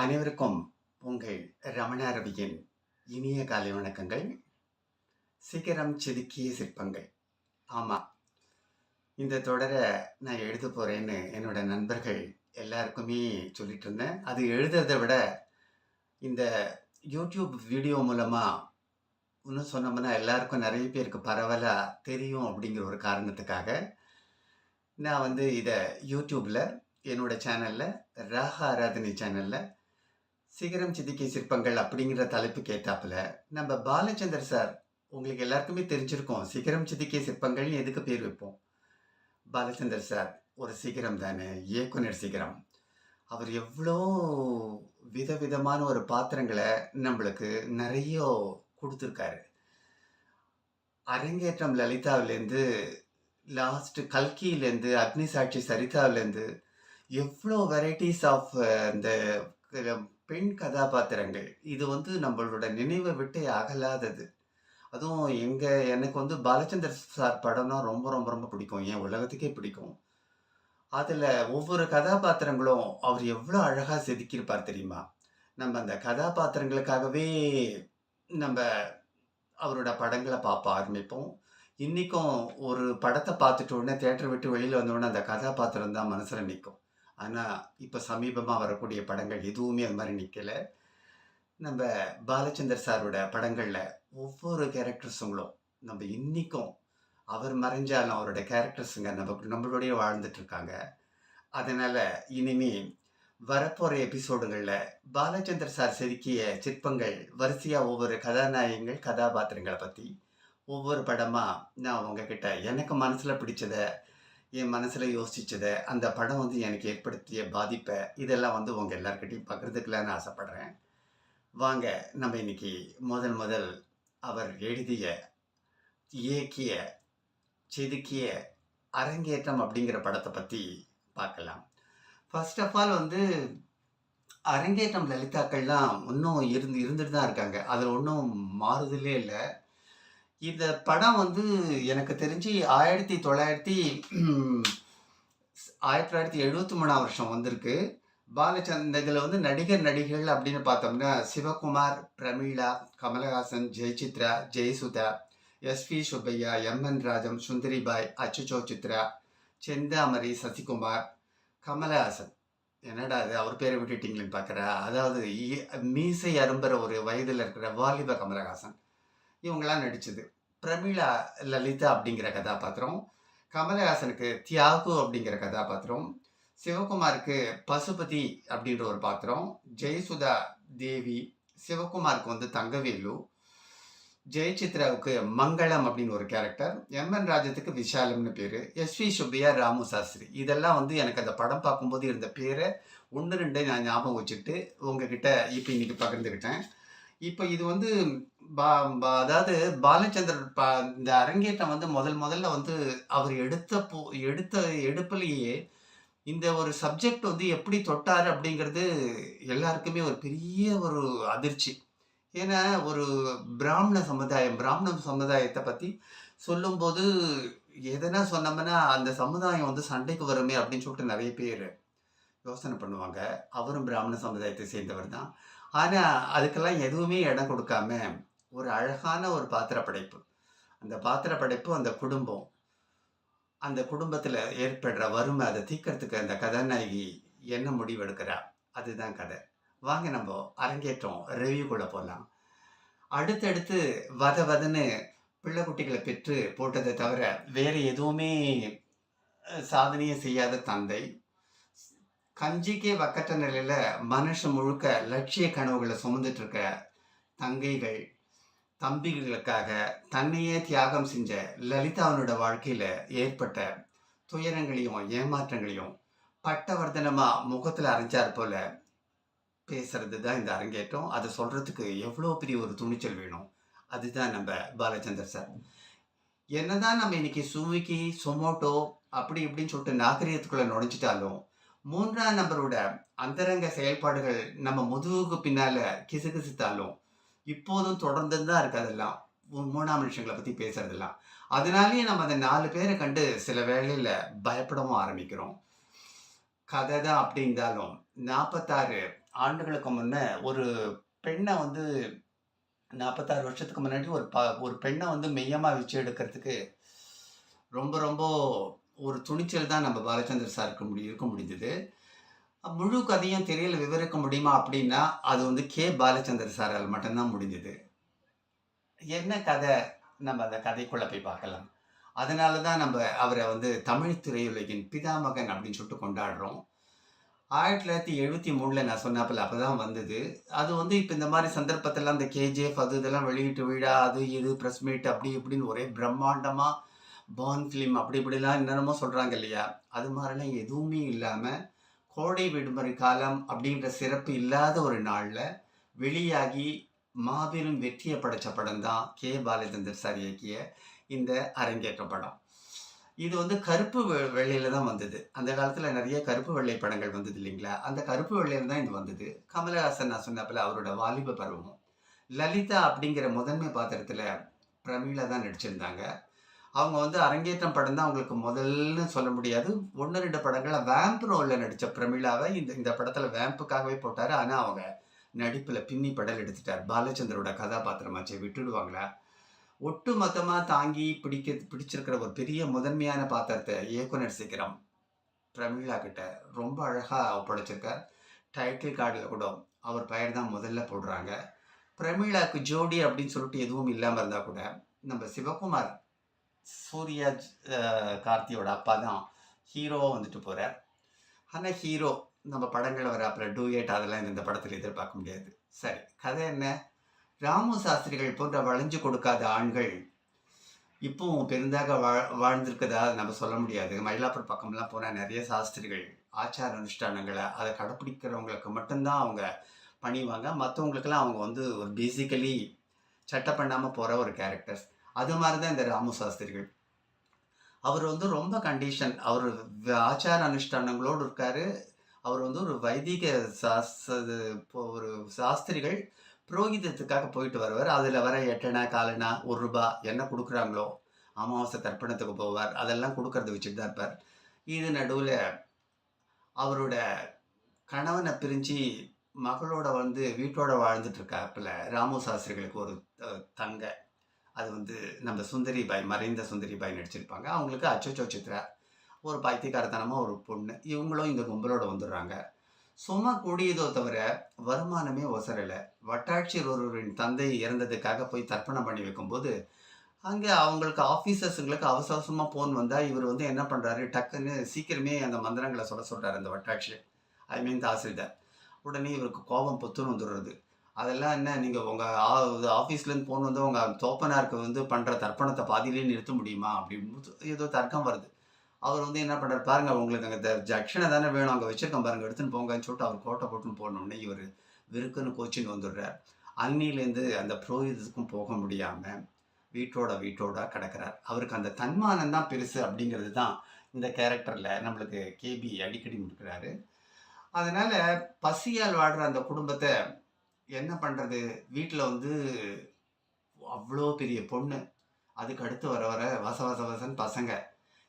அனைவருக்கும் உங்கள் ரமணாரவியின் இனிய காலை வணக்கங்கள். சீக்கிரம் செதுக்கிய சிற்பங்கள். ஆமாம் இந்த தொடரை நான் எழுத போகிறேன்னு என்னோட நண்பர்கள் எல்லாருக்குமே சொல்லிட்டு இருந்தேன். அது எழுதுறதை விட இந்த யூடியூப் வீடியோ மூலமாக இன்னும் சொன்னோம்னா எல்லாருக்கும் நிறைய பேருக்கு பரவலாக தெரியும் அப்படிங்கிற ஒரு காரணத்துக்காக நான் வந்து இதை யூடியூப்பில் என்னோடய சேனலில் ராக ஆராதனை சேனலில் சிகரம் சிதிக்கை சிற்பங்கள் அப்படிங்கிற தலைப்பு கேட்டாப்புல நம்ம பாலச்சந்தர் சார் உங்களுக்கு எல்லாருக்குமே தெரிஞ்சிருக்கோம் சிகரம் சிதிக்கை சிற்பங்கள்னு எதுக்கு பேர் வைப்போம்? பாலச்சந்தர் சார் ஒரு சிகரம் தானே இயக்குனர் சிகரம். அவர் எவ்வளோ விதவிதமான ஒரு பாத்திரங்களை நம்மளுக்கு நிறைய கொடுத்துருக்காரு. அரங்கேற்றம் லலிதாவிலேருந்து லாஸ்ட் கல்கியிலேருந்து அக்னி சாட்சி சரிதாவிலேருந்து எவ்வளோ வெரைட்டிஸ் ஆஃப் இந்த பெண் கதாபாத்திரங்கள். இது வந்து நம்மளோட நினைவை விட்டு அகலாதது. அதுவும் எங்கள் எனக்கு வந்து பாலச்சந்தர் சார் படம்னா ரொம்ப ரொம்ப ரொம்ப பிடிக்கும். என் உலகத்துக்கே பிடிக்கும். அதில் ஒவ்வொரு கதாபாத்திரங்களும் அவர் எவ்வளோ அழகாக செதுக்கியிருப்பார் தெரியுமா? நம்ம அந்த கதாபாத்திரங்களுக்காகவே நம்ம அவரோட படங்களை பார்ப்ப ஆரம்பிப்போம். இன்றைக்கும் ஒரு படத்தை பார்த்துட்டோன்னே உடனே விட்டு வெளியில் வந்தோடனே அந்த கதாபாத்திரம் தான் மனசில் நிற்கும் ஆனால் இப்போ சமீபமாக வரக்கூடிய படங்கள் எதுவுமே அது மாதிரி நிற்கலை நம்ம பாலச்சந்தர் சாரோட படங்களில் ஒவ்வொரு கேரக்டர்ஸுங்களும் நம்ம இன்றைக்கும் அவர் மறைஞ்சாலும் அவரோட கேரக்டர்ஸுங்க நம்ம நம்மளுடைய வாழ்ந்துட்டுருக்காங்க. இருக்காங்க அதனால இனிமே வரப்போகிற எபிசோடுகள்ல பாலச்சந்தர் சார் செதுக்கிய சிற்பங்கள் வரிசையாக ஒவ்வொரு கதாநாயகங்கள் கதாபாத்திரங்களை பற்றி ஒவ்வொரு படமாக நான் உங்ககிட்ட எனக்கு மனசில் பிடிச்சத என் மனசில் யோசித்ததை அந்த படம் வந்து எனக்கு ஏற்படுத்திய பாதிப்பை இதெல்லாம் வந்து உங்கள் எல்லாருக்கிட்டையும் பகிர்ந்துக்கலான்னு ஆசைப்பட்றேன். வாங்க நம்ம இன்னைக்கு முதல் முதல் அவர் எழுதிய இயக்கிய செதுக்கிய அரங்கேற்றம் அப்படிங்கிற படத்தை பற்றி பார்க்கலாம். ஃபர்ஸ்ட் ஆஃப் ஆல் வந்து அரங்கேற்றம் லலிதாக்கள்லாம் இன்னும் இருந்து இருந்துட்டு தான் இருக்காங்க. அதில் ஒன்றும் மாறுதலே இல்லை. இந்த படம் வந்து எனக்கு தெரிஞ்சு ஆயிரத்தி தொள்ளாயிரத்தி ஆயிரத்தி தொள்ளாயிரத்தி எழுபத்தி மூணாம் வருஷம் வந்திருக்கு. பாலச்சந்திர இதில் வந்து நடிகர் நடிகைகள் அப்படின்னு பார்த்தோம்னா Sivakumar Pramila Kamal Haasan Jayachitra Jayasudha S V Subbaiah M N Rajam Sundaribai அச்சுச்சோ சித்ரா செந்தாமரி சசிகுமார் கமலஹாசன். என்னடா அது அவர் பேரை விட்டுட்டீங்களேன்னு பார்க்குறா அதாவது மீசை அரும்புற ஒரு வயதில் இருக்கிற வாலிப கமலஹாசன். இவங்களாம் நடித்தது பிரமிளா லலிதா அப்படிங்கிற கதாபாத்திரம் கமலஹாசனுக்கு தியாகு அப்படிங்கிற கதாபாத்திரம் சிவகுமாருக்கு பசுபதி அப்படின்ற ஒரு பாத்திரம் ஜெயசுதா தேவி சிவகுமாருக்கு வந்து தங்கவேலு ஜெயசித்ராவுக்கு மங்களம் அப்படின்னு ஒரு கேரக்டர் எம் என் ராஜத்துக்கு விஷாலம்னு பேர் எஸ்வி சுப்பையா ராமு சாஸ்திரி. இதெல்லாம் வந்து எனக்கு அந்த படம் பார்க்கும்போது இருந்த பேரை ஒன்று ரெண்டு நான் ஞாபகம் வச்சுட்டு உங்ககிட்ட இப்போ இன்னைக்கு பகிர்ந்துக்கிட்டேன் இப்போ இது வந்து அதாவது பாலச்சந்தர் ப இந்த அரங்கேற்றம் வந்து முதல் முதல்ல வந்து அவர் எடுத்த போ எடுத்த எடுப்புலேயே இந்த ஒரு சப்ஜெக்ட் வந்து எப்படி தொட்டார் அப்படிங்கிறது எல்லாருக்குமே ஒரு பெரிய ஒரு அதிர்ச்சி. ஏன்னா ஒரு பிராமண சமுதாயம் பிராமண சமுதாயத்தை பற்றி சொல்லும்போது எதனா சொன்னோம்னா அந்த சமுதாயம் வந்து சண்டைக்கு வருமே அப்படின்னு சொல்லிட்டு நிறைய பேர் யோசனை பண்ணுவாங்க. அவரும் பிராமண சமுதாயத்தை சேர்ந்தவர் தான். ஆனால் அதுக்கெல்லாம் எதுவுமே இடம் கொடுக்காம ஒரு அழகான ஒரு பாத்திர படைப்பு அந்த பாத்திர படைப்பு அந்த குடும்பம். அந்த குடும்பத்தில் ஏற்படுற வறுமை அதை தீக்கிறதுக்கு அந்த கதாநாயகி என்ன முடிவெடுக்கிறா? அதுதான் கதை. வாங்க நம்ம அரங்கேற்றம் ரெவியூக்குள்ளே போகலாம் அடுத்தடுத்து வத வதன்னு பிள்ளை குட்டிகளை பெற்று போட்டதை தவிர வேறு எதுவுமே சாதனையே செய்யாத தந்தை. கஞ்சிக்கே வக்கற்ற நிலையில் மனுஷன் முழுக்க லட்சிய கனவுகளை சுமந்துட்டு இருக்க தங்கைகள் தம்பிகளுக்காக தன்னையே தியாகம் செஞ்ச லலிதாவனோட வாழ்க்கையில் ஏற்பட்ட துயரங்களையும் ஏமாற்றங்களையும் பட்டவர்தனமாக முகத்தில் அரைஞ்சார் போல பேசுறது தான் இந்த அரங்கேற்றம். அதை சொல்கிறதுக்கு எவ்வளோ பெரிய ஒரு துணிச்சல் வேணும். அதுதான் நம்ம பாலச்சந்தர் சார். என்னதான் நம்ம இன்னைக்கு சுவிக்கி சொமோட்டோ அப்படி இப்படின்னு சொல்லிட்டு நாகரீகத்துக்குள்ளே நுழைஞ்சிட்டாலும் மூன்றாம் நபரோட அந்தரங்க செயல்பாடுகள் நம்ம முதுகுக்கு பின்னால் கிசுகிசுத்தாலும் இப்போதும் தொடர்ந்து தான் இருக்கு அதெல்லாம். மூணாம் மனுஷங்களை பற்றி பேசுறதெல்லாம். அதனாலேயே நம்ம அந்த நாலு பேரை கண்டு சில வேளையில் பயப்படவும் ஆரம்பிக்கிறோம். கதை தான் அப்படி இருந்தாலும் நாற்பத்தாறு ஆண்டுகளுக்கு முன்னே ஒரு பெண்ணை வந்து 46 வருஷத்துக்கு முன்னாடி ஒரு ப ஒரு பெண்ணை வந்து மெய்யமாக வச்சு எடுக்கிறதுக்கு ரொம்ப ரொம்ப ஒரு துணிச்சல் தான் நம்ம பாலச்சந்தர் சாருக்கு முடி இருக்க முடிஞ்சது. முழு கதையும் திரையில விவரிக்க முடியுமா அப்படின்னா, அது வந்து கே. பாலச்சந்தர் சாரால் மட்டும்தான் முடிஞ்சது. என்ன கதை? நம்ம அந்த கதைக்குள்ளே போய் பார்க்கலாம். அதனால தான் நம்ம அவரை வந்து தமிழ் திரையுலகின் பிதாமகன் அப்படின்னு சொல்லிட்டு கொண்டாடுறோம். 1973ல நான் சொன்னாப்பல அப்போ தான் வந்தது. அது வந்து இப்போ இந்த மாதிரி சந்தர்ப்பத்தில் அந்த கேஜிஎஃப் அது இதெல்லாம் வெளியீட்டு விழா, அது இது ப்ரெஸ் மீட் அப்படி இப்படின்னு ஒரே பிரம்மாண்டமாக பார்ன் ஃபிலிம் அப்படி இப்படிலாம் என்னென்னமோ சொல்கிறாங்க இல்லையா? அது மாதிரிலாம் எதுவுமே இல்லாமல் கோடை விடுமுறை காலம் அப்படின்ற சிறப்பு இல்லாத ஒரு நாளில் வெளியாகி மாபெரும் வெற்றியை படைச்ச படம் தான் கே. பாலச்சந்தர் சார் இயக்கிய இந்த அரங்கேற்ற படம். இது வந்து கருப்பு வெ தான் வந்தது. அந்த காலத்தில் நிறைய கருப்பு வெள்ளை படங்கள் வந்தது இல்லைங்களா? அந்த கருப்பு வெள்ளையில் தான் இது வந்தது. கமலஹாசன் நான் சொன்னாப்புல அவரோட வாலிப பருவம். லலிதா அப்படிங்கிற முதன்மை பாத்திரத்தில் பிரமீளா தான் நடிச்சிருந்தாங்க. அவங்க வந்து அரங்கேற்றம் படம் தான் அவங்களுக்கு முதல்ல சொல்ல முடியாது. ஒன்று ரெண்டு படங்களில் வேம்ப் ரோலில் நடித்த பிரமிழாவை இந்த இந்த படத்தில் வேம்புக்காகவே போட்டார் ஆனால் அவங்க நடிப்பில் பின்னி படல் எடுத்துட்டார். பாலச்சந்தரோட கதாபாத்திரமாச்சே விட்டுடுவாங்களா? ஒட்டு மொத்தமாக தாங்கி பிடிக்க பிடிச்சிருக்கிற ஒரு பெரிய முதன்மையான பாத்திரத்தை இயக்குனர் சீக்கிரம் பிரமிழா கிட்ட ரொம்ப அழகாக ஒப்படைச்சிருக்கார். டைட்டில் கார்டில் கூட அவர் பெயர் தான் முதல்ல போடுறாங்க. பிரமீளாக்கு ஜோடி அப்படின்னு சொல்லிட்டு எதுவும் இல்லாமல் இருந்தால் கூட, நம்ம சிவகுமார் சூர்யா கார்த்தியோட அப்பா தான் ஹீரோவாக வந்துட்டு போகிறார் ஆனால் ஹீரோ நம்ம படங்கள் வர அப்புறம் டூயேட் அதெல்லாம் இந்த படத்தில் எதிர்பார்க்க முடியாது. சரி, கதை என்ன? ராமு சாஸ்திரிகள் போன்ற வளைஞ்சு கொடுக்காத ஆண்கள் இப்போவும் பெருந்தாக வா வாழ்ந்திருக்கதா நம்ம சொல்ல முடியாது. மயிலாப்பூர் பக்கம்லாம் போனால் நிறைய சாஸ்திரிகள் ஆச்சார அனுஷ்டானங்களை அதை கடைப்பிடிக்கிறவங்களுக்கு மட்டும்தான் அவங்க பண்ணிவாங்க மற்றவங்களுக்கெல்லாம் அவங்க வந்து ஒரு பேசிக்கலி சட்டை பண்ணாமல் போகிற ஒரு கேரக்டர்ஸ். அது மாதிரி தான் இந்த ராமு சாஸ்திரிகள். அவர் வந்து ரொம்ப கண்டிஷன். அவர் ஆச்சார அனுஷ்டானங்களோடு இருக்காரு. அவர் வந்து ஒரு வைதிக சாஸ் அது இப்போ ஒரு சாஸ்திரிகள் புரோகிதத்துக்காக போயிட்டு வருவார் அதில் வர எட்டனா காலணா, ஒரு ரூபா என்ன கொடுக்குறாங்களோ அமாவாசை தர்ப்பணத்துக்கு போவார். அதெல்லாம் கொடுக்கறத வச்சுட்டு தான் இருப்பார். இது நடுவில் அவரோட கணவனை பிரிஞ்சு மகளோட வந்து வீட்டோட வாழ்ந்துட்டு இருக்காப்புல ராமு சாஸ்திரிகளுக்கு ஒரு தங்க. அது வந்து நம்ம சுந்தரி பாய் மறைந்த சுந்தரி பாய் நடிச்சிருப்பாங்க. அவங்களுக்கு அச்சோச்சோ சித்ரா. ஒரு பைத்தியக்காரத்தனமாக ஒரு பொண்ணு. இவங்களும் இந்த கும்பலோட வந்துடுறாங்க. சும்மா கூடியதோ தவிர வருமானமே ஒசரலை வட்டாட்சியர் ஒருவரின் தந்தை இறந்ததுக்காக போய் தர்ப்பணம் பண்ணி வைக்கும்போது, அங்கே அவங்களுக்கு ஆஃபீஸர்ஸுங்களுக்கு அவசர அவசரமா ஃபோன் வந்தால் இவர் வந்து என்ன பண்ணுறாரு டக்குன்னு சீக்கிரமே அந்த மந்திரங்களை சொல்ல சொல்கிறார் அந்த வட்டாட்சியர். ஐ மீன் தாசில்தார். உடனே இவருக்கு கோபம் புத்துன்னு வந்துடுறது. அதெல்லாம் என்ன நீங்க உங்க ஆ ஆஃபீஸ்லேருந்து ஃபோன் வந்து உங்க தோப்பனாருக்கு வந்து பண்ற தர்ப்பணத்தை பாதியிலேயே நிறுத்த முடியுமா? அப்படின்னு ஏதோ தர்க்கம் வருது. அவர் வந்து என்ன பண்றாரு, பாருங்க உங்களுக்கு அங்கே த தானே வேணும். அங்கே வச்சிருக்கேன் பாருங்க எடுத்துன்னு போங்கன்னு சொல்லிட்டு அவர் கோட்டை போட்டுன்னு போனோடனே இவர் விருக்குன்னு கோச்சின்னு வந்துடுறார். அன்னிலேருந்து அந்த புரோகிதத்துக்கும் போக முடியாம, வீட்டோட வீட்டோட கிடக்கிறார். அவருக்கு அந்த தன்மானம் தான் பெருசு அப்படிங்கிறது தான் இந்த கேரக்டரில் நம்மளுக்கு கேபி அடிக்கடி முடிக்கிறாரு அதனால பசியால் வாடுற அந்த குடும்பத்தை என்ன பண்ணுறது வீட்டில் வந்து அவ்வளோ பெரிய பொண்ணு. அதுக்கு அடுத்து வர வர வச வச வசன் பசங்க.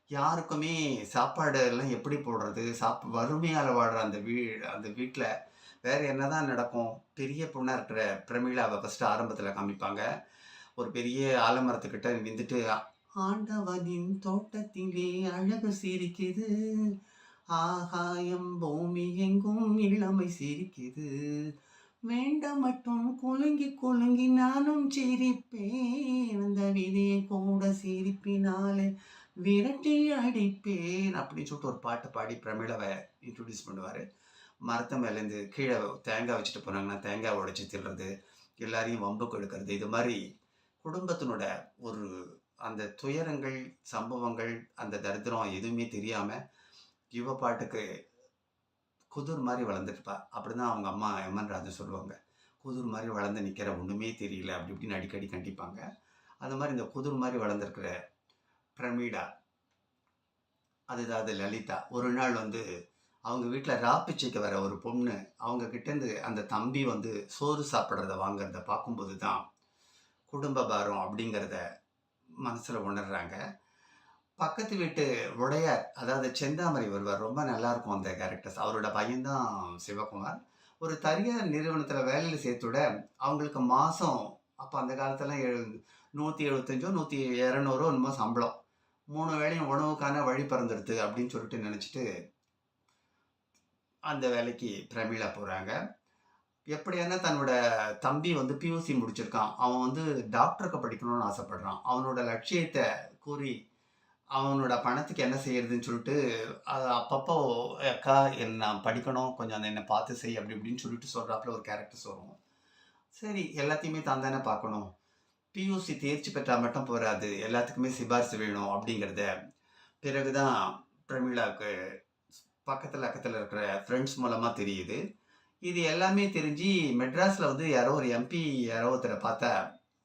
யாருக்குமே சாப்பாடு எல்லாம் எப்படி போடுறது? சாப் வறுமையால் வாடுற அந்த வீ அந்த வீட்டில் வேறு என்ன என்னதான் நடக்கும்? பெரிய பொண்ணாக இருக்கிற பிரமிளாவை ஃபஸ்ட்டு ஆரம்பத்தில் காமிப்பாங்க. ஒரு பெரிய ஆலமரத்துக்கிட்ட நின்றுட்டு ஆண்டவனின் தோட்டத்திலே அழகு சிரிக்குது. ஆகாயம் பூமி எங்கும் இளமை சிரிக்குது. வேண்ட மட்டும் குலுங்கி குலுங்கி நானும் சிரிப்பேன். அந்த விதியை கூட சிரிப்பினாலே விரட்டி அடிப்பேன். அப்படின்னு சொல்லிட்டு ஒரு பாட்டு பாடி பிரமிழவை இன்ட்ரடியூஸ் பண்ணுவார் மரத்தை மேலேருந்து கீழே தேங்காய் வச்சுட்டு போனாங்கன்னா, தேங்காய் உடைச்சி தில்லுறது எல்லாரையும் வம்புக்கு கொடுக்கறது இது மாதிரி குடும்பத்தினோட ஒரு அந்த துயரங்கள், சம்பவங்கள், அந்த தரித்திரம் எதுவுமே தெரியாமல் இவ பாட்டுக்கு குதிர் வளர்ந்துட்டுப்பா வளர்ந்துருப்பா. அப்படிதான் அவங்க அம்மா எம்.என். ராஜன் சொல்லுவாங்க. குதிர் மாதிரி வளர்ந்து நிற்கிற ஒன்றுமே தெரியல. அப்படி இப்படின்னு அடிக்கடி கண்டிப்பாங்க. அந்த மாதிரி இந்த குதிர் மாதிரி வளர்ந்துருக்கிற பிரமீடா அதுதான் அது லலிதா. ஒரு நாள் வந்து அவங்க வீட்டில் ராப்பிச்சைக்கு வர ஒரு பொண்ணு, அவங்க கிட்டேருந்து அந்த தம்பி வந்து சோறு சாப்பிட்றத வாங்கிறத பார்க்கும்போது தான், குடும்ப பாரம் அப்படிங்கிறத மனசில் உணர்கிறாங்க பக்கத்து வீட்டு உடையார், அதாவது செந்தாமரை வருவார். ரொம்ப நல்லாருக்கும் அந்த கேரக்டர்ஸ். அவரோட பையன்தான் சிவகுமார். ஒரு தனியார் நிறுவனத்தில் வேலையில் சேர்த்துட அவங்களுக்கு மாதம் அப்போ அந்த காலத்தில் எழு 175ஓ, 100 200ஓ என்னமோ சம்பளம். மூணு வேளையும் உணவுக்கான வழி பிறந்துடுது அப்படின்னு சொல்லிட்டு நினச்சிட்டு அந்த வேலைக்கு பிரமிழா போகிறாங்க எப்படியானா தன்னோட தம்பி வந்து பியூசி முடிச்சிருக்கான். அவன் வந்து டாக்டருக்கு படிக்கணும்னு ஆசைப்படுறான். அவனோட லட்சியத்தை கூறி, அவனோட பணத்துக்கு என்ன செய்யறதுன்னு சொல்லிட்டு, அ அப்பப்போ "அக்கா என் நான் படிக்கணும். கொஞ்சம் அதை என்ன பார்த்து செய்" அப்படி இப்படின்னு சொல்லிட்டு சொல்கிறாப்புல ஒரு கேரக்டர்ஸ் வரும். சரி எல்லாத்தையுமே தான் தானே பார்க்கணும். பியூசி தேர்ச்சி பெற்றால் மட்டும் போராது. எல்லாத்துக்குமே சிபாரிசு வேணும் அப்படிங்கிறத, பிறகு தான் பக்கத்தில் பக்கத்தில் இருக்கிற ஃப்ரெண்ட்ஸ் மூலமாக தெரியுது. இது எல்லாமே தெரிஞ்சு மெட்ராஸில் வந்து யாரோ ஒரு எம்பி யாரோ ஒருத்தரை பார்த்தா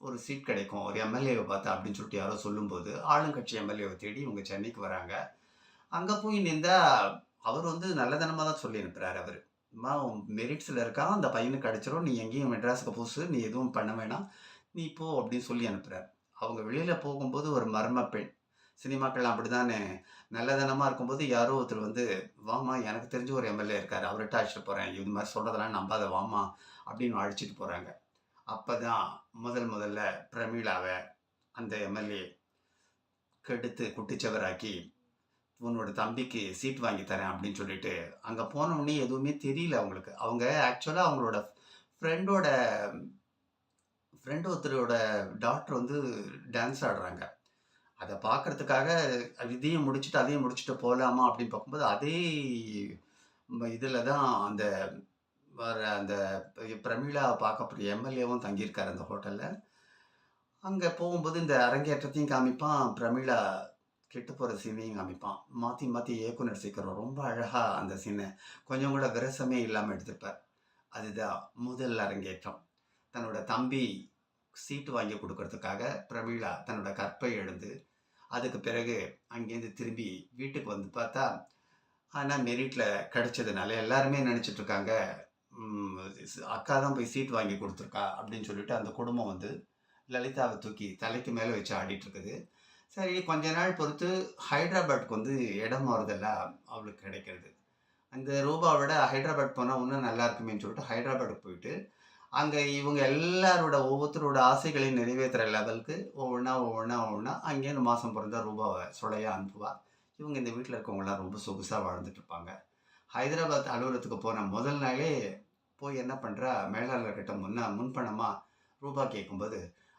ஒரு சீட் கிடைக்கும். ஒரு எம்எல்ஏவை பார்த்தா அப்படின்னு சொல்லிட்டு யாரோ சொல்லும்போது, ஆளுங்கட்சி எம்எல்ஏவை தேடி இவங்க சென்னைக்கு வராங்க. அங்கே போய் நின்றா, அவர் வந்து நல்லதனமாக தான் சொல்லி அனுப்புகிறார் அவர் "அம்மா மெரிட்ஸில் இருக்கா இருக்கான். அந்த பையனுக்கு கிடைச்சிரும். நீ எங்கேயும் மெட்ராஸுக்கு புதுசு. நீ எதுவும் பண்ண வேணாம். நீ போ" அப்படின்னு சொல்லி அனுப்புகிறார் அவங்க வெளியில் போகும்போது ஒரு மர்ம பெண். சினிமாக்கள்லாம் அப்படித்தானே. நல்லதனமாக இருக்கும்போது யாரோ ஒருத்தர் வந்து, "வாம்மா எனக்கு தெரிஞ்ச ஒரு எம்எல்ஏ இருக்கார் அவர்கிட்ட அழைச்சிட்டு போகிறேன் இது மாதிரி சொல்கிறதெல்லாம் நம்பாத வாம்மா" அப்படின்னு அழைச்சிட்டு போகிறாங்க அப்போ தான் முதல் முதல்ல பிரமீளாவ அந்த எம்எல்ஏ கெடுத்து குட்டிச்சவராக்கி "உன்னோட தம்பிக்கு சீட் வாங்கி தரேன்" அப்படின்னு சொல்லிட்டு, அங்கே போன உடனே எதுவுமே தெரியல அவங்களுக்கு. அவங்க ஆக்சுவலாக அவங்களோட ஃப்ரெண்டோட ஃப்ரெண்ட் ஒருத்தரோட டாக்டர் வந்து டான்ஸ் ஆடுறாங்க. அதை பார்க்கறதுக்காக இதையும் முடிச்சுட்டு, அதையும் முடிச்சுட்டு போகலாமா அப்படின்னு பார்க்கும்போது, அதே இதில் தான் அந்த வர அந்த பிரமிளா பார்க்கக்கூடிய எம்எல்ஏவும் தங்கியிருக்காரு அந்த ஹோட்டலில் அங்கே போகும்போது இந்த அரங்கேற்றத்தையும் காமிப்பான். பிரமிழா கெட்டு போகிற சீனையும் காமிப்பான். மாற்றி மாற்றி இயக்குனர் சீக்கிரம் ரொம்ப அழகாக அந்த சீனை கொஞ்சம் கூட விரசமே இல்லாமல் எடுத்திருப்பார். அதுதான் முதல் அரங்கேற்றம். தன்னோட தம்பி சீட்டு வாங்கி கொடுக்கறதுக்காக பிரமிழா தன்னோட கற்பை எழுந்து அதுக்கு பிறகு அங்கேருந்து திரும்பி வீட்டுக்கு வந்து பார்த்தா, ஆனால் மெரிட்டில் கிடைச்சதுனால எல்லாருமே நினச்சிட்ருக்காங்க அக்கா தான் போய் சீட் வாங்கி கொடுத்துருக்கா அப்படின்னு சொல்லிட்டு அந்த குடும்பம் வந்து லலிதாவை தூக்கி தலைக்கு மேலே வச்சு ஆடிட்டு இருக்குது. சரி கொஞ்ச நாள் பொறுத்து ஹைதராபாத்துக்கு வந்து இடம் மாறுதலா அவளுக்கு கிடைக்கிறது. அந்த ரூபாவோட விட ஹைதராபாத் போனால் இன்னும் நல்லா இருக்குமேன்னு சொல்லிட்டு ஹைதராபாத்துக்கு போயிட்டு, அங்கே இவங்க எல்லாரோட ஒவ்வொருத்தரோட ஆசைகளையும் நிறைவேத்துற லெவலுக்கு ஒவ்வொன்றா ஒவ்வொன்றா ஒவ்வொன்றா அங்கேயே மாதம் பிறந்தா ரூபாவை சுழையாக அனுப்புவா. இவங்க இந்த வீட்டில் இருக்கவங்களாம் ரொம்ப சொகுசாக வாழ்ந்துட்டு இருப்பாங்க. ஹைதராபாத் அலுவலகத்துக்கு போன முதல் நாளே போய் என்ன பண்ணுறா மேலாளர்கிட்ட முன்ன முன்பணமாக ரூபா கேட்கும்போது,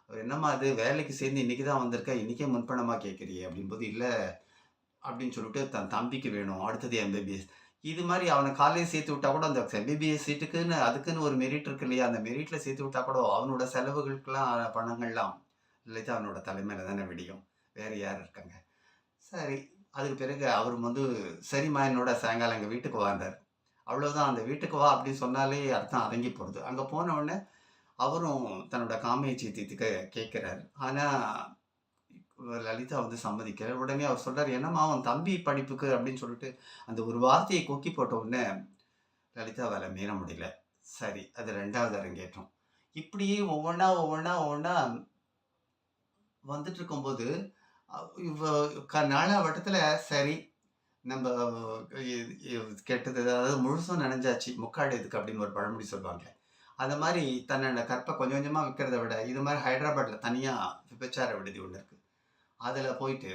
அவர் "என்னம்மா இது வேலைக்கு சேர்ந்து இன்னைக்கு தான் வந்திருக்கா இன்னைக்கே முன்பணமாக கேட்குறியே அப்படிங்கும்போது, இல்லை அப்படின்னு சொல்லிட்டு தன் தம்பிக்கு வேணும். அடுத்தது எம்பிபிஎஸ். இது மாதிரி அவனை காலையில் சேர்த்து விட்டா கூட அந்த எம்பிபிஎஸ் சீட்டுக்குன்னு அதுக்குன்னு ஒரு மெரிட் இருக்கு இல்லையா? அந்த மெரிட்டில் சேர்த்து விட்டா கூட அவனோட செலவுகளுக்கெல்லாம் பணங்கள்லாம் லலிதாவினோட தலைமையில் தானே விடியும். வேறு யார் இருக்காங்க? சரி. அதுக்கு பிறகு அவர் வந்து, "சரிம்மா என்னோட சாயங்காலம் எங்கள் வீட்டுக்கு வான்றாரு." அவ்வளோதான் அந்த வீட்டுக்கு வா அப்படின்னு சொன்னாலே அர்த்தம் அடங்கி போகிறது அங்கே போன உடனே அவரும் தன்னோட காம இச்சைய கேட்குறாரு ஆனால் லலிதா வந்து சம்மதிக்கிறார் உடனே அவர் சொல்கிறார் "என்னம்மா அவன் தம்பி படிப்புக்கு" அப்படின்னு சொல்லிட்டு அந்த ஒரு வார்த்தையை கொக்கி போட்ட உடனே லலிதாவால் மீற முடியல. சரி அது ரெண்டாவது அரங்கேற்றம். இப்படியே ஒவ்வொன்றா ஒவ்வொன்றா ஒவ்வொன்றா வந்துட்டு இருக்கும்போது, அ க நாலா வட்டத்தில் சரி நம்ம கெட்டது அதாவது முழுசும் நினைஞ்சாச்சு முக்காடு இதுக்கு அப்படின்னு ஒரு பழமொழி சொல்லுவாங்க. அந்த மாதிரி தன்னோட கற்பை கொஞ்சம் கொஞ்சமாக விற்கிறத விட, இது மாதிரி ஹைதராபாத்தில் தனியாக விபச்சார விடுதி ஒன்று இருக்குது அதில் போயிட்டு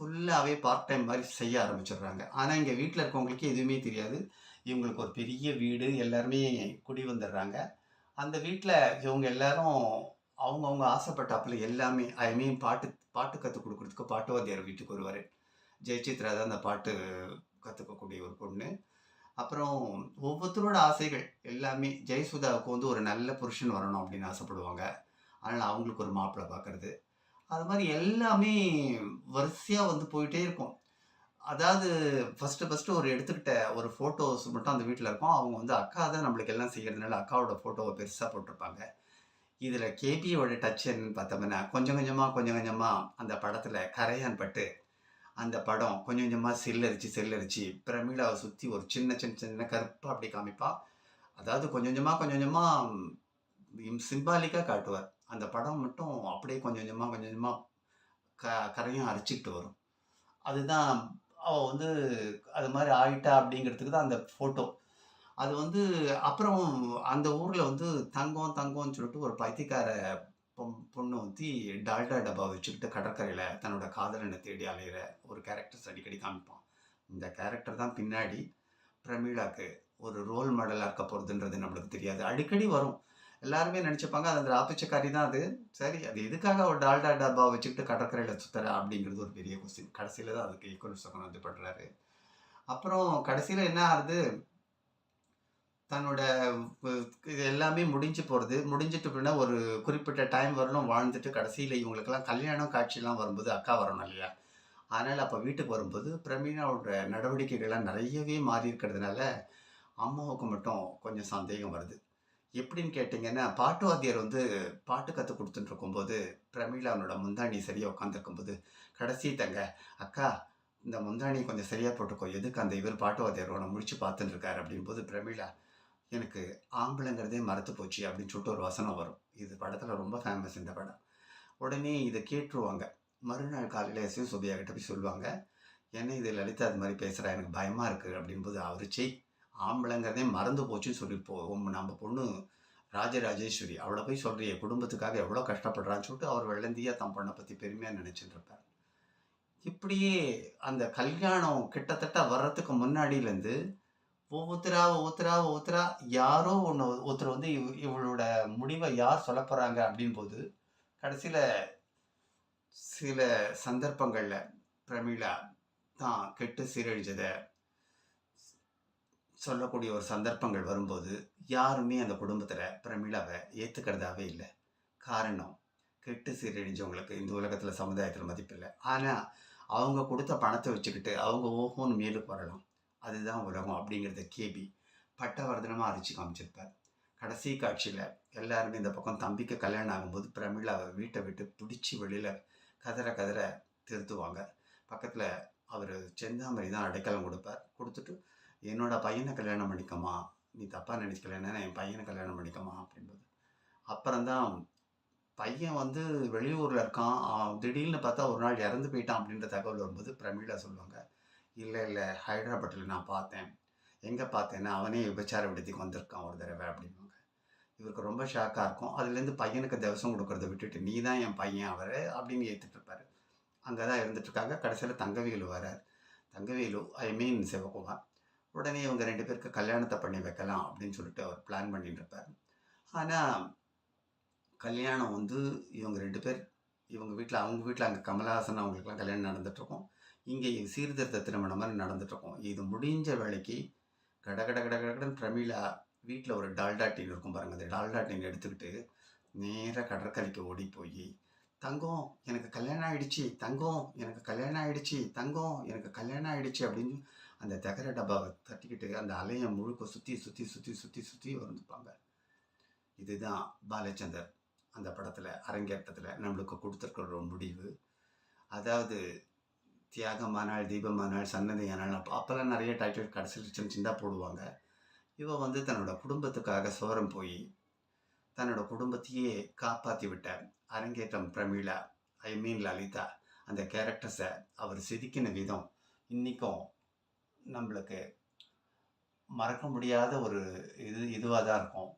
ஃபுல்லாகவே பார்ட் டைம் மாதிரி செய்ய ஆரம்பிச்சிடுறாங்க ஆனால் இங்கே வீட்டில் இருக்கவங்களுக்கு எதுவுமே தெரியாது. இவங்களுக்கு ஒரு பெரிய வீடு. எல்லாருமே குடி வந்துடுறாங்க. அந்த வீட்டில் இவங்க எல்லாரும் அவங்கவுங்க ஆசைப்பட்டாப்புல எல்லாமே ஐ மீன் பாட்டு பாட்டு கற்றுக் கொடுக்குறதுக்கு பாட்டுவாத்தியார் வீட்டுக்கு வருவார் ஜெயசித்ரா தான் அந்த பாட்டு கற்றுக்கக்கூடிய ஒரு பொண்ணு. அப்புறம் ஒவ்வொருத்தரோட ஆசைகள் எல்லாமே ஜெயசுதாவுக்கு வந்து ஒரு நல்ல புருஷன் வரணும் அப்படின்னு ஆசைப்படுவாங்க. அதனால் அவங்களுக்கு ஒரு மாப்பிள்ளை பார்க்குறது அது மாதிரி எல்லாமே வரிசையாக வந்து போயிட்டே இருக்கும். அதாவது ஃபஸ்ட்டு ஃபஸ்ட்டு ஒரு எடுத்துக்கிட்ட ஒரு ஃபோட்டோஸ் மட்டும் அந்த வீட்டில் இருக்கும். அவங்க வந்து அக்கா தான் நம்மளுக்கு எல்லாம் செய்கிறதுனால அக்காவோட ஃபோட்டோவை பெருசாக போட்டிருப்பாங்க. இதில் கேபியோட டச் என்னன்னு பார்த்தோம்னா, கொஞ்சம் கொஞ்சமாக கொஞ்சம் கொஞ்சமாக அந்த படத்தில் கரையான் பட்டு, அந்த படம் கொஞ்சம் கொஞ்சமாக செல்லரிச்சு, செல்லரிச்சு பிரமிழாவை சுற்றி ஒரு சின்ன சின்ன சின்ன கருப்பாக அப்படி காமிப்பா. அதாவது கொஞ்சம் கொஞ்சமாக கொஞ்சம் கொஞ்சமாக சிம்பாலிக்காக காட்டுவார். அந்த படம் மட்டும் அப்படியே கொஞ்சம் கொஞ்சமாக கொஞ்சம் கொஞ்சமாக க கரையும் அரைச்சிக்கிட்டு வரும். அதுதான் அவள் வந்து அது மாதிரி ஆயிட்டா அப்படிங்கிறதுக்கு தான் அந்த ஃபோட்டோ. அது வந்து அப்புறம் அந்த ஊரில் வந்து தங்கம் தங்கம்னு சொல்லிட்டு ஒரு பைத்தியக்கார பொம் பொண்ணு வந்து டால்டா டப்பா வச்சுக்கிட்டு கடற்கரையில் தன்னோட காதலனை தேடி அலையிற ஒரு கேரக்டர்ஸ் அடிக்கடி காமிப்பான். இந்த கேரக்டர் தான் பின்னாடி பிரமீளாக்கு ஒரு ரோல் மாடலாக இருக்க போகிறதுன்றது நம்மளுக்கு தெரியாது. அடிக்கடி வரும். எல்லாருமே நினச்சிப்பாங்க அது அந்த ஆப்பிச்சக்காரி தான் அது. சரி அது எதுக்காக ஒரு டால்டா டப்பா வச்சுக்கிட்டு கடற்கரையில் சுத்துறா? அப்படிங்கிறது ஒரு பெரிய கொஸ்டின். கடைசியில் தான் அதுக்கு ஈக்குவல் சுகன் வந்து பண்ணுறாரு அப்புறம் கடைசியில் என்ன ஆகுது? தன்னோட இது எல்லாமே முடிஞ்சு போகிறது முடிஞ்சிட்டு அப்படின்னா ஒரு குறிப்பிட்ட டைம் வரலும் வாழ்ந்துட்டு கடைசியில் இவங்களுக்கெல்லாம் கல்யாணம் காட்சிலாம் வரும்போது அக்கா வரணும் இல்லையா? அதனால் அப்போ வீட்டுக்கு வரும்போது பிரமீனாவோட நடவடிக்கைகள்லாம் நிறையவே மாறி இருக்கிறதுனால, அம்மாவுக்கு மட்டும் கொஞ்சம் சந்தேகம் வருது. எப்படின்னு கேட்டிங்கன்னா பாட்டு வாத்தியார் வந்து பாட்டு கற்றுக் கொடுத்துட்டு இருக்கும்போது, பிரமீளா அவனோட முந்தாணி சரியாக உட்காந்துருக்கும்போது, "கடைசி தங்க, அக்கா இந்த முந்தாணி கொஞ்சம் சரியாக போட்டுக்கோ. எதுக்கு அந்த இவர் பாட்டு வாத்தியார் உன முழிச்சு பார்த்துன்னு இருக்காரு." அப்படிங்கும்போது பிரமீளா, "எனக்கு ஆம்பளைங்கிறதே மறத்து போச்சு." அப்படின்னு சொல்லிட்டு ஒரு வசனம் வரும். இது படத்தில் ரொம்ப ஃபேமஸ் இந்த படம். உடனே இதை கேட்டுருவாங்க. மறுநாள் காலையில் எஸ். எஸ். கிட்ட போய் சொல்லுவாங்க. "என்ன இது லலிதா அது மாதிரி பேசுகிறா எனக்கு பயமாக இருக்குது அப்படின்போது அவருச்சி ஆம்பளைங்கிறதே மறந்து போச்சுன்னு சொல்லி போ நம்ம பொண்ணு ராஜராஜேஸ்வரி. அவளை போய் சொல்கிறிய குடும்பத்துக்காக எவ்வளோ கஷ்டப்படுறான்னு" சொல்லிட்டு அவர் வெள்ளந்தியா தன் பொண்ணை பற்றி பெருமையாக நினச்சிட்டு இருப்பார். இப்படியே அந்த கல்யாணம் கிட்டத்தட்ட வர்றதுக்கு முன்னாடியிலேருந்து ஒவ்வொருத்தராக ஒவ்வொருத்தரா, ஒவ்வொருத்தரா யாரோ ஒன்று ஒருத்தர் வந்து இவ் இவளோட முடிவை யார் சொல்ல போகிறாங்க அப்படின்போது, கடைசியில் சில சந்தர்ப்பங்களில் பிரமிளா தான் கெட்டு சீரழிஞ்சதை சொல்லக்கூடிய ஒரு சந்தர்ப்பங்கள் வரும்போது, யாருமே அந்த குடும்பத்தில் பிரமிளாவை ஏற்றுக்கிறதாவே இல்லை காரணம், கெட்டு சீரழிஞ்சவங்களுக்கு இந்த உலகத்தில் சமுதாயத்தில் மதிப்பில்லை ஆனால் அவங்க கொடுத்த பணத்தை வச்சுக்கிட்டு அவங்க ஓஹோன்னு மேலுக்கு வரலாம். அதுதான் உலகம் அப்படிங்கிறத கேபி பட்டவர்தனமாக அரிச்சு காமிச்சிருப்பார். கடைசி காட்சியில் எல்லாருமே இந்த பக்கம் தம்பிக்கு கல்யாணம் ஆகும்போது பிரமீளாவ வீட்டை விட்டு பிடிச்சி வெளியில் கதற கதற திருத்துவாங்க. பக்கத்தில் அவர் செந்தாமரை தான் அடைக்கலம் கொடுப்பார் கொடுத்துட்டு "என்னோட பையனை கல்யாணம் பண்ணிக்கமா நீ தப்பாக நினச்சிக்கலன்னா என் பையனை கல்யாணம் பண்ணிக்கம்மா." அப்படின்போது. அப்புறம் தான் பையன் வந்து வெளியூரில் இருக்கான். திடீர்னு பார்த்தா ஒரு நாள் இறந்து போயிட்டான் அப்படின்ற தகவல் வரும்போது பிரமிழா சொல்லுவாங்க. இல்லை இல்லை ஹைதராபாத்தில் நான் பார்த்தேன். எங்கே பார்த்தேன்னா, அவனே விபச்சார விடுதிக்கு வந்திருக்கான் ஒரு தடவை அப்படின்னுவாங்க. இவருக்கு ரொம்ப ஷாக்காக இருக்கும். அதுலேருந்து பையனுக்கு திவசம் கொடுக்குறத விட்டுட்டு, "நீ தான் என் பையன் அவர் அப்படின்னு ஏற்றுட்டு இருப்பார் அங்கே தான் இருந்துட்டுருக்காங்க கடைசியில் தங்கவேலு வரார். தங்கவேலு ஐ மீன் சிவகுமார். உடனே இவங்க ரெண்டு பேருக்கு கல்யாணத்தை பண்ணி வைக்கலாம் அப்படின்னு சொல்லிட்டு அவர் பிளான் பண்ணிட்டு இருப்பார் ஆனால் கல்யாணம் வந்து இவங்க ரெண்டு பேர் இவங்க வீட்டில் அவங்க வீட்டில் அங்கே கமலஹாசன் அவங்களுக்குலாம் கல்யாணம் நடந்துகிட்ருக்கோம் இருக்கும். இங்கே சீர்திருத்த திருமணம் மாதிரி நடந்துட்டுருக்கோம் இது முடிஞ்ச வேளைக்கு கட கட கட கடன்னு பிரமீளா வீட்டில் ஒரு டால்டா டீன் இருக்கும் பாருங்கள் அந்த டால்டா டீன் எடுத்துக்கிட்டு நேராக கடற்கரைக்கு ஓடி போய் "தங்கம் எனக்கு கல்யாணம் ஆயிடுச்சு. தங்கம் எனக்கு கல்யாணம் ஆயிடுச்சு. தங்கம் எனக்கு கல்யாணம் ஆயிடுச்சு." அப்படின்னு அந்த தகர டப்பாவை தட்டிக்கிட்டு அந்த அலையை முழுக்க சுற்றி சுற்றி சுற்றி சுற்றி சுற்றி வந்துப்பாங்க. இதுதான் பாலச்சந்தர் அந்த படத்தில் அரங்கேற்றத்தில் நம்மளுக்கு குடுத்திருக்கிற ஒரு முடிவு. அதாவது தியாகமானாள், தீபமானால் சன்னதியானால் அப்போ அப்போல்லாம் நிறைய டைட்டில் கடைசியில் சின்ன சின்னதா போடுவாங்க. இவன் வந்து தன்னோட குடும்பத்துக்காக சோரம் போய் தன்னோட குடும்பத்தையே காப்பாற்றி விட்ட அரங்கேற்றம் பிரமீளா, ஐ மீன் லலிதா. அந்த கேரக்டர்ஸை அவர் செதுக்கின விதம் இன்றைக்கும் நம்மளுக்கு மறக்க முடியாத ஒரு இது இதுவாக தான் இருக்கும்.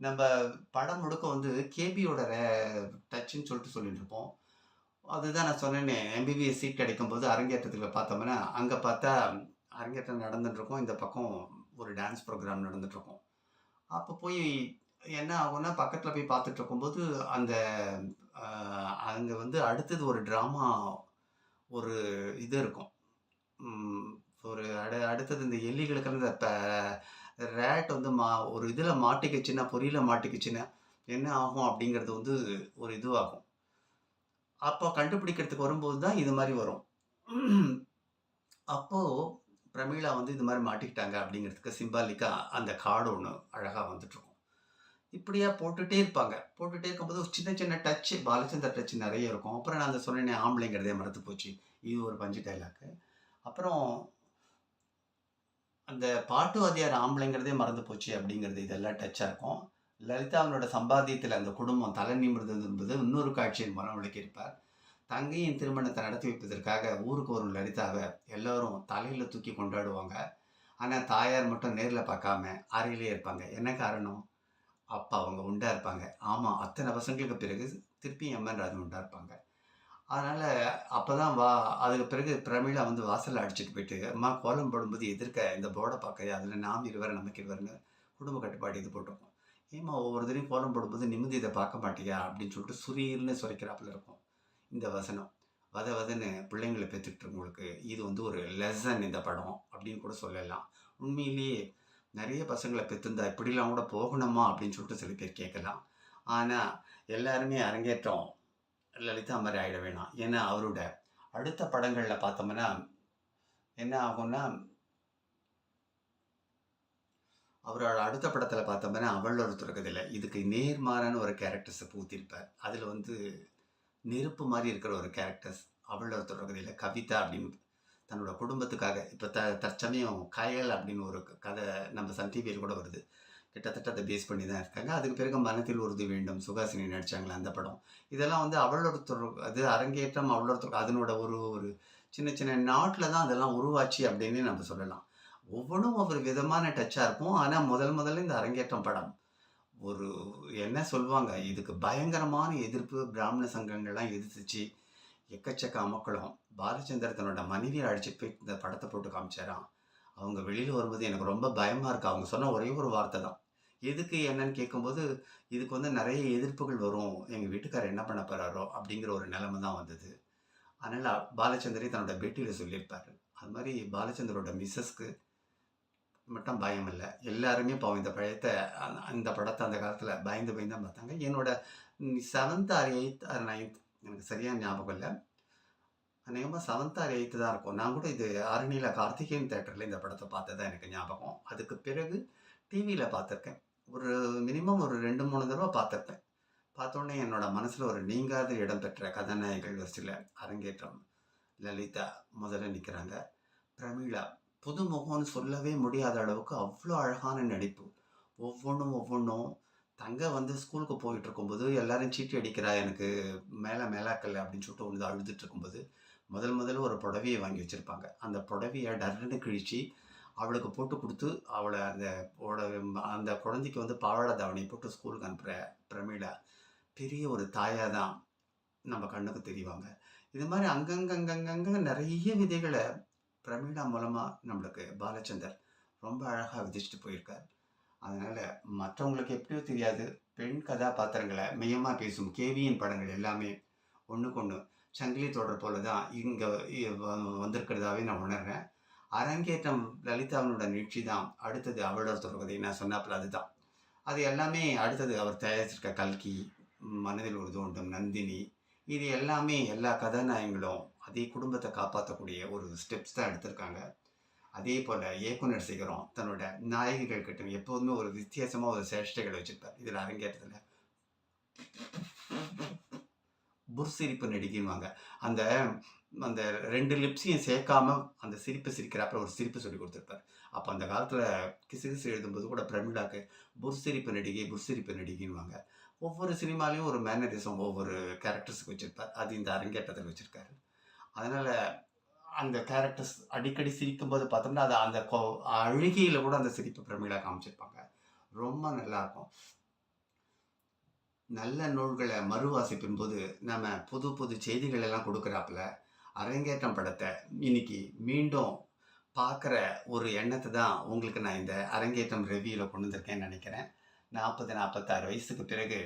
நம்ம படம் முழுக்க வந்து கேபியோட ரே டச்சுன்னு சொல்லிட்டு சொல்லிட்டு இருப்போம். அதுதான் நான் சொன்னேனே, எம்பிபிஎஸ் சீட் கிடைக்கும்போது அரங்கேற்றத்தில் பார்த்தோம்னா, அங்கே பார்த்தா அரங்கேற்றம் நடந்துட்டுருக்கோம் இந்த பக்கம் ஒரு டான்ஸ் ப்ரோக்ராம் நடந்துட்டு அப்போ போய் என்ன ஆகும்னா, பக்கத்தில் போய் பார்த்துட்டு இருக்கும்போது, அந்த அங்கே வந்து அடுத்தது ஒரு ட்ராமா ஒரு இது இருக்கும். ஒரு அடு அடுத்தது இந்த எலிகளுக்கெல்லாம் இந்த ப ரேட் வந்து மா ஒரு இதில் மாட்டிக்கிச்சுன்னா, பொரியல மாட்டிக்கிச்சுன்னா, என்ன ஆகும் அப்படிங்கிறது வந்து ஒரு இதுவாகும். அப்போ கண்டுபிடிக்கிறதுக்கு வரும்போது தான் இது மாதிரி வரும். அப்போது பிரமீளா வந்து இது மாதிரி மாட்டிக்கிட்டாங்க அப்படிங்கிறதுக்கு சிம்பாலிக்கா அந்த கார்டு ஒன்று அழகாக வந்துட்டுருக்கும். இப்படியே போட்டுகிட்டே இருப்பாங்க. போட்டுகிட்டே இருக்கும்போது ஒரு சின்ன சின்ன டச்சு பாலச்சந்தர் டச் நிறைய இருக்கும். அப்புறம் நான் அந்த சொன்னேன் ஆம்பளைங்கிறதே மறந்து போச்சு. இது ஒரு பஞ்சு டைலாக்கு அப்புறம் அந்த பாட்டு வாத்தியார் ஆம்பளைங்கிறதே மறந்து போச்சு அப்படிங்கிறது இதெல்லாம் டச்சாக இருக்கும். லலிதாவினோட சம்பாத்தியத்தில் அந்த குடும்பம் தலை நிமிர்ந்தது என்பது இன்னொரு காட்சியின் மூலம் விளக்கியிருப்பார். தங்கையின் திருமணத்தை நடத்தி வைப்பதற்காக ஊருக்கு வரும் லலிதாவை எல்லோரும் தலையில் தூக்கி கொண்டாடுவாங்க. ஆனால் தாயார் மட்டும் நேரில் பார்க்காம அறையிலே இருப்பாங்க. என்ன காரணம்? அப்பா அவங்க உண்டாக இருப்பாங்க. ஆமாம் அத்தனை வருஷங்களுக்கு பிறகு திருப்பி எம்என் ராஜன் உண்டாக இருப்பாங்க. அதனால் அப்போ தான் வா அதுக்கு பிறகு பிரமிழா வந்து வாசலில் அடிச்சுட்டு போயிட்டு அம்மா கோலம் போடும்போது எதிர்க்க இந்த போர்டை பார்க்க அதில் நாம் இருவர் நமக்கு இருவருன்னு குடும்ப கட்டுப்பாடு இது போட்டிருக்கோம் ஏம்மா ஒவ்வொரு கோலம் போடும்போது நிம்மதி இதை பார்க்க மாட்டியா? அப்படின்னு சொல்லிட்டு சுரீர்னு சுரைக்கிறாப்புல இருக்கும் இந்த வசனம். வத வதன்னு பிள்ளைங்களை பெற்றுக்கிட்டவங்களுக்கு இது வந்து ஒரு லெசன் இந்த படம் அப்படின்னு கூட சொல்லலாம். உண்மையிலேயே நிறைய பசங்களை பெற்றுந்தா இப்படிலாம் கூட போகணுமா அப்படின்னு சொல்லிட்டு சில பேர் கேட்கலாம். ஆனால் எல்லாருமே அரங்கேற்றம் லலிதா மாதிரி ஆகிட வேணாம். ஏன்னா அவரோட அடுத்த படங்களில் பார்த்தோம்னா என்ன ஆகும்னா அவரோட அடுத்த படத்தில் பார்த்தோம்னா அவள் ஒரு துறக்கதில்லை இதுக்கு நேர்மாறான ஒரு கேரக்டர்ஸை பூத்திருப்பார். அதில் வந்து நெருப்பு மாதிரி இருக்கிற ஒரு கேரக்டர்ஸ் அவள் ஒரு துறக்கதில்லை கவிதா அப்படின்னு தன்னோட குடும்பத்துக்காக இப்போ த தற்சமயம் கயல் அப்படின்னு ஒரு கதை நம்ம சன் டிவியில் கூட வருது. கிட்டத்தட்ட அதை பேஸ் பண்ணி தான் இருக்காங்க. அதுக்கு பிறகு மனத்தில் உறுதி வேண்டும் சுகாசினி நடித்தாங்களே அந்த படம். இதெல்லாம் வந்து அவளோட அது அரங்கேற்றம் அவளோட அதனோட ஒரு ஒரு சின்ன சின்ன நாட்டில் தான் அதெல்லாம் உருவாச்சு அப்படின்னு நம்ம சொல்லலாம். ஒவ்வொன்றும் ஒவ்வொரு விதமான டச்சாக இருக்கும் ஆனால் முதல் முதல்ல இந்த அரங்கேற்றம் படம். ஒரு என்ன சொல்லுவாங்க இதுக்கு பயங்கரமான எதிர்ப்பு பிராமண சங்கங்கள்லாம் எதிர்த்துச்சு. எக்கச்சக்க அமக்களும். பாலச்சந்தர் தன்னோட மனைவியை அழைச்சிட்டு போய் இந்த படத்தை போட்டு காமிச்சாராம். அவங்க வெளியில் வரும்போது எனக்கு ரொம்ப பயமாக இருக்குது அவங்க சொன்ன ஒரே ஒரு வார்த்தை தான். எதுக்கு என்னன்னு கேட்கும்போது இதுக்கு வந்து நிறைய எதிர்ப்புகள் வரும். எங்கள் வீட்டுக்காரர் என்ன பண்ண போகிறாரோ அப்படிங்கிற ஒரு நிலைமை தான் வந்தது. அதனால் பாலச்சந்தரே தன்னோட பேட்டியில் சொல்லியிருப்பாரு. அது மாதிரி பாலச்சந்தரோட மிஸ்ஸஸ்க்கு மட்டும் பயம் இல்லை எல்லாருமே இப்போ இந்த பழத்தை அந்த- அந்த படத்தை அந்த காலத்தில் பயந்து பயந்து தான் பார்த்தாங்க. என்னோட seventh or eighth or ninth எனக்கு சரியான ஞாபகம் இல்லை. அநேகமாக செவன்த் ஆர் எயித்து தான் இருக்கும். நான் கூட இது ஆரணியில் கார்த்திகேயன் தேட்டரில் இந்த படத்தை பார்த்ததா எனக்கு ஞாபகம். அதுக்கு பிறகு டிவியில் பார்த்துருக்கேன். ஒரு மினிமம் ஒரு ரெண்டு மூணு தடவை பார்த்துருப்பேன். பார்த்தோன்னே என்னோடய மனசில் ஒரு நீங்காத இடம் பெற்ற கதாநாயகிகள் வரிசையில் அரங்கேற்றம் லலிதா முதல்ல நிற்கிறாங்க பிரமீளா புது முகம்னு சொல்லவே முடியாத அளவுக்கு அவ்வளோ அழகான நடிப்பு. ஒவ்வொன்றும் ஒவ்வொன்றும் தங்க வந்து ஸ்கூலுக்கு போயிட்டு இருக்கும்போது எல்லாரும் சீட்டு அடிக்கிறா எனக்கு மேலே மேலாக்கல்ல அப்படின்னு சொல்லிட்டு ஒன்று அழுதுட்டு இருக்கும்போது முதல் முதல்ல ஒரு புடவையை வாங்கி வச்சுருப்பாங்க. அந்த புடவையை டர்னு கிழிச்சு அவளுக்கு போட்டு கொடுத்து அவளை அந்த புடவை அந்த குழந்தைக்கு வந்து பாவாடை தாவணி போட்டு ஸ்கூலுக்கு அனுப்புகிற பிரமிடா பெரிய ஒரு தாயாக தான் நம்ம கண்ணுக்கு தெரிவாங்க. இது மாதிரி அங்கங்கங்கங்கங்க நிறைய விதைகளை பிரமீளா மூலமாக நம்மளுக்கு பாலச்சந்தர் ரொம்ப அழகாக விதிச்சுட்டு போயிருக்கார். அதனால் மற்றவங்களுக்கு எப்படியோ தெரியாது. பெண் கதாபாத்திரங்களை மையமாக பேசும் கேவியின் படங்கள் எல்லாமே ஒன்றுக்கு ஒன்று சங்கிலி தொடர் போல தான் இங்கே வந்திருக்கிறதாவே நான் உணர்றேன். அரங்கேற்றம் லலிதாவினோட நிகழ்ச்சி தான். அடுத்தது அவளோட தொடர்கதை. நான் சொன்னாப்பில் அதுதான். அது எல்லாமே அடுத்தது அவர் தயாரிச்சிருக்க கல்கி மனதில் ஒரு தோண்டும் நந்தினி. இது எல்லாமே எல்லா கதாநாயகங்களும் அதே குடும்பத்தை காப்பாற்றக்கூடிய ஒரு ஸ்டெப்ஸ் தான் எடுத்திருக்காங்க. அதே போல் இயக்குனர் சிகரம் தன்னோட நாயகிகள் கிட்ட எப்போதுமே ஒரு வித்தியாசமாக ஒரு சேஷ்டைகள் வச்சுருப்பார். இதில் அரங்கேற்றத்தில் புர்சிரிப்பு நடிக்குவாங்க. அந்த அந்த ரெண்டு லிப்ஸையும் சேர்க்காம அந்த சிரிப்பு சிரிக்கிறாப்புல ஒரு சிரிப்பு சொல்லி கொடுத்துருப்பார். அப்போ அந்த காலத்தில் கிசுகிசு எழுதும்போது கூட பிரமிழாக்கு புர்சிரிப்பு நடிகை புர்சிரிப்பு நடிகைன்வாங்க ஒவ்வொரு சினிமாலையும் ஒரு மேனரிசம் ஒவ்வொரு கேரக்டர்ஸுக்கு வச்சுருப்பார். அது இந்த அரங்கேற்றத்தில் வச்சுருக்காரு. அதனால் அந்த கேரக்டர்ஸ் அடிக்கடி சிரிக்கும்போது பார்த்தோம்னா அது அந்த கொ அழுகையில் கூட அந்த சிரிப்பு பிரமிழாக காமிச்சிருப்பாங்க. ரொம்ப நல்லாயிருக்கும் நல்ல நூல்களை மறுவாசிப்பின் போது நம்ம புது புது செய்திகள் எல்லாம் கொடுக்குறாப்புல அரங்கேற்றம் படத்தை இன்னைக்கு மீண்டும் பார்க்குற ஒரு எண்ணத்தை தான் உங்களுக்கு நான் இந்த அரங்கேற்றம் ரெவியூவில் கொண்டு வந்திருக்கேன்னு நினைக்கிறேன். நாற்பது நாற்பத்தாறு வயசுக்கு பிறகு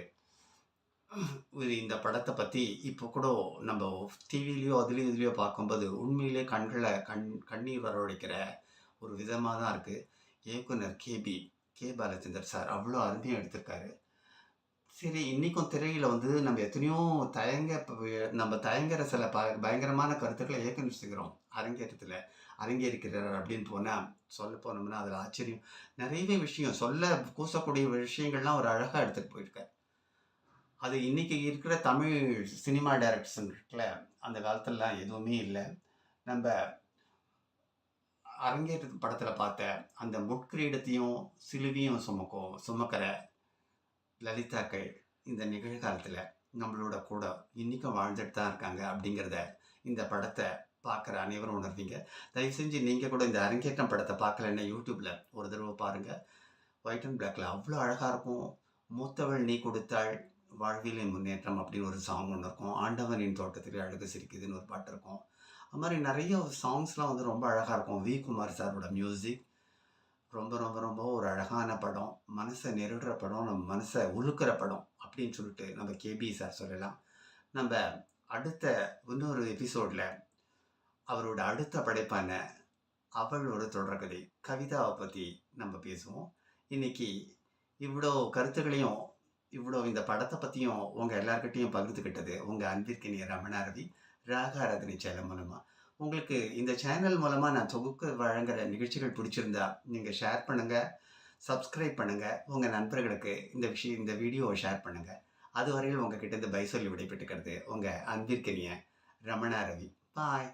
இந்த படத்தை பற்றி இப்போ கூட நம்ம டிவிலையோ அதுலேயோ இதுலேயோ பார்க்கும்போது உண்மையிலே கண்களை கண் கண்ணீர் வரவழைக்கிற ஒரு விதமாக தான் இருக்குது இயக்குனர் கேபி கே. பாலச்சந்தர் சார் அவ்வளோ அருமையாக எடுத்திருக்காரு. சரி இன்றைக்கும் திரையில் வந்து நம்ம எத்தனையோ தயங்க நம்ம தயங்குற சில ப பயங்கரமான கருத்துக்களை இயக்குனர் அரங்கேற்றத்தில் அரங்கேறிக்கிறார் அப்படின்னு போனால் சொல்ல போனோம்னா அதில் ஆச்சரியம். நிறையவே விஷயம். சொல்ல கூசக்கூடிய விஷயங்கள்லாம் ஒரு அழகாக எடுத்துகிட்டு போயிருக்கார். அது இன்னைக்கு இருக்கிற தமிழ் சினிமா டைரக்டர்ஸ் இருக்குல்ல அந்த காலத்துலலாம் எதுவுமே இல்லை. நம்ம அரங்கேற்ற படத்தில் பார்த்த அந்த முட்கிரீடத்தையும் சிலுவையும் சுமக்கும் சுமக்கிற லலிதாக்கள் இந்த நிகழ்காலத்தில் நம்மளோட கூட இன்றைக்கும் வாழ்ந்துட்டு தான் இருக்காங்க அப்படிங்கிறத இந்த படத்தை பார்க்குற அனைவரும் உணர்வீங்க. தயவு செஞ்சு நீங்கள் கூட இந்த அரங்கேற்றம் படத்தை பார்க்கலன்னா யூடியூப்பில் ஒரு தடவை பாருங்கள் ஒயிட் அண்ட் பிளாக்ல அவ்வளோ அழகாக இருக்கும். மூத்தவள் நீ கொடுத்தாள் வாழ்விலே முன்னேற்றம் அப்படின்னு ஒரு சாங் ஒன்று இருக்கும். ஆண்டவனின் தோட்டத்திலே அழகு சிரிக்குதுன்னு ஒரு பாட்டு இருக்கும். அது மாதிரி நிறைய சாங்ஸ்லாம் வந்து ரொம்ப அழகாக இருக்கும். வி குமார் சாரோட மியூசிக் ரொம்ப ரொம்ப ரொம்ப ஒரு அழகான படம். மனசை நெருடுற படம் நம்ம மனசை உழுக்கிற படம் அப்படின்னு சொல்லிட்டு நம்ம கேபி சார் சொல்லலாம். நம்ம அடுத்த இன்னொரு எபிசோடில் அவரோட அடுத்த படைப்பான அவள் ஒரு தொடர்கதை கவிதாவை பற்றி நம்ம பேசுவோம். இன்னைக்கு இவ்வளோ கருத்துக்களையும் இவ்வளோ இந்த படத்தை பற்றியும் உங்கள் எல்லாருக்கிட்டையும் பகிர்ந்துக்கிட்டது உங்கள் அன்பிற்கினிய ரமணாரவி ராகாராதனை சேலம் மூலமாக உங்களுக்கு இந்த சேனல் மூலமாக நான் தொகுக்க வழங்குகிற நிகழ்ச்சிகள் பிடிச்சிருந்தா நீங்கள் ஷேர் பண்ணுங்கள் சப்ஸ்கிரைப் பண்ணுங்கள் உங்கள் நண்பர்களுக்கு இந்த விஷயம் இந்த வீடியோவை ஷேர் பண்ணுங்கள் அதுவரையில் உங்ககிட்ட இந்த பை சொல்லி விடைபெற்றுக்கிறது உங்கள் அன்பிற்கினிய ரமணாரவி பாய்.